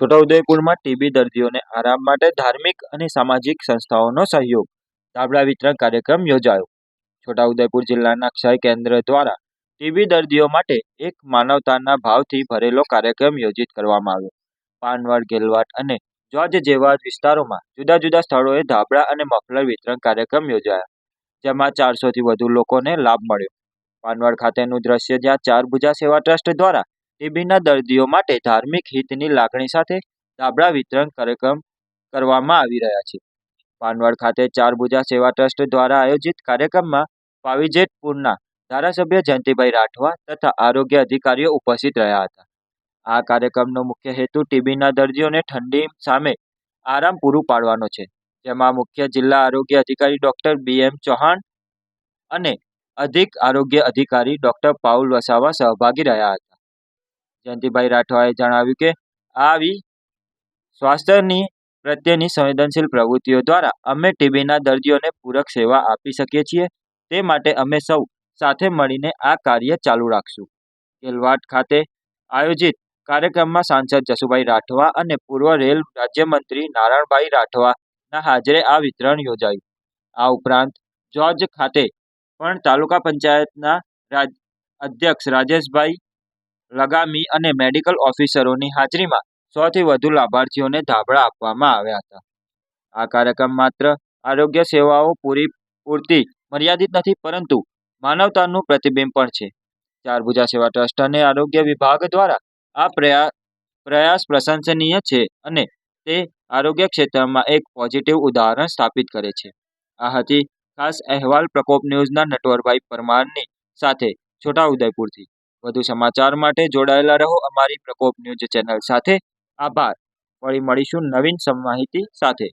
છોટાઉદેપુરમાં TB દર્દીઓને આરામ માટે ધાર્મિક અને સામાજિક સંસ્થાઓનો સહયોગ. ધાબળા વિતરણ કાર્યક્રમ યોજાયો. છોટાઉદેપુર જિલ્લાના ક્ષય કેન્દ્ર દ્વારા ટીબી દર્દીઓ માટે એક માનવતાના ભાવથી ભરેલો કાર્યક્રમ યોજિત કરવામાં આવ્યો. પાનવડ, ગેલવાટ અને જોજ જેવા વિસ્તારોમાં જુદા જુદા સ્થળોએ ધાબળા અને મફલર વિતરણ કાર્યક્રમ યોજાયા, જેમાં ચારસોથી વધુ લોકોને લાભ મળ્યો. પાનવડ ખાતેનું દ્રશ્ય જ્યાં ચાર ભુજા સેવા ટ્રસ્ટ દ્વારા ટીબીના દર્દીઓ માટે ધાર્મિક હિતની લાગણી સાથે ધાબળા વિતરણ કાર્યક્રમ કરવામાં આવી રહ્યા છે. પાનવડ ખાતે ચારભુજા સેવા ટ્રસ્ટ દ્વારા આયોજિત કાર્યક્રમમાં પાવીજેતપુરના ધારાસભ્ય જયંતિભાઈ રાઠવા તથા આરોગ્ય અધિકારીઓ ઉપસ્થિત રહ્યા હતા. આ કાર્યક્રમનો મુખ્ય હેતુ ટીબીના દર્દીઓને ઠંડી સામે આરામ પૂરું પાડવાનો છે, જેમાં મુખ્ય જિલ્લા આરોગ્ય અધિકારી ડોક્ટર બી એમ ચૌહાણ અને અધિક આરોગ્ય અધિકારી ડોક્ટર પાઉલ વસાવા સહભાગી રહ્યા હતા. જયંતિભાઈ રાઠવાએ જણાવ્યું કે આવી સ્વાસ્થ્યની પ્રત્યેની સંવેદનશીલ પ્રવૃત્તિઓ દ્વારા અમે ટીબીના દર્દીઓને પૂરક સેવા આપી શકીએ છીએ. તે માટે અમે સૌ સાથે મળીને આ કાર્ય ચાલુ રાખશું. કેલવાટ ખાતે આયોજિત કાર્યક્રમમાં સાંસદ જસુભાઈ રાઠવા અને પૂર્વ રેલ રાજ્યમંત્રી નારાયણભાઈ રાઠવાના હાજરે આ વિતરણ યોજાયું. આ ઉપરાંત જોર્જ ખાતે પણ તાલુકા પંચાયતના અધ્યક્ષ રાજેશભાઈ લગામી અને મેડિકલ ઓફિસરોની હાજરીમાં સોથી વધુ લાભાર્થીઓને ધાબળા આપવામાં આવ્યા હતા. આ કાર્યક્રમ માત્ર આરોગ્ય સેવાઓ પૂરી, પૂરતી મર્યાદિત નથી, પરંતુ માનવતાનું પ્રતિબિંબ પણ છે. ચારભુજા સેવા ટ્રસ્ટ અને આરોગ્ય વિભાગ દ્વારા આ પ્રયા, પ્રયાસ પ્રશંસનીય છે અને તે આરોગ્ય ક્ષેત્રમાં એક પોઝિટિવ ઉદાહરણ સ્થાપિત કરે છે. આ હતી ખાસ અહેવાલ પ્રકોપ ન્યૂઝના નટવરભાઈ પરમારની સાથે છોટાઉદેપુરથી વધુ સમાચાર માટે જોડાયેલા રહો અમારી પ્રકોપ ન્યૂઝ ચેનલ સાથે. આભાર. વળી મળીશું નવીન માહિતી સાથે.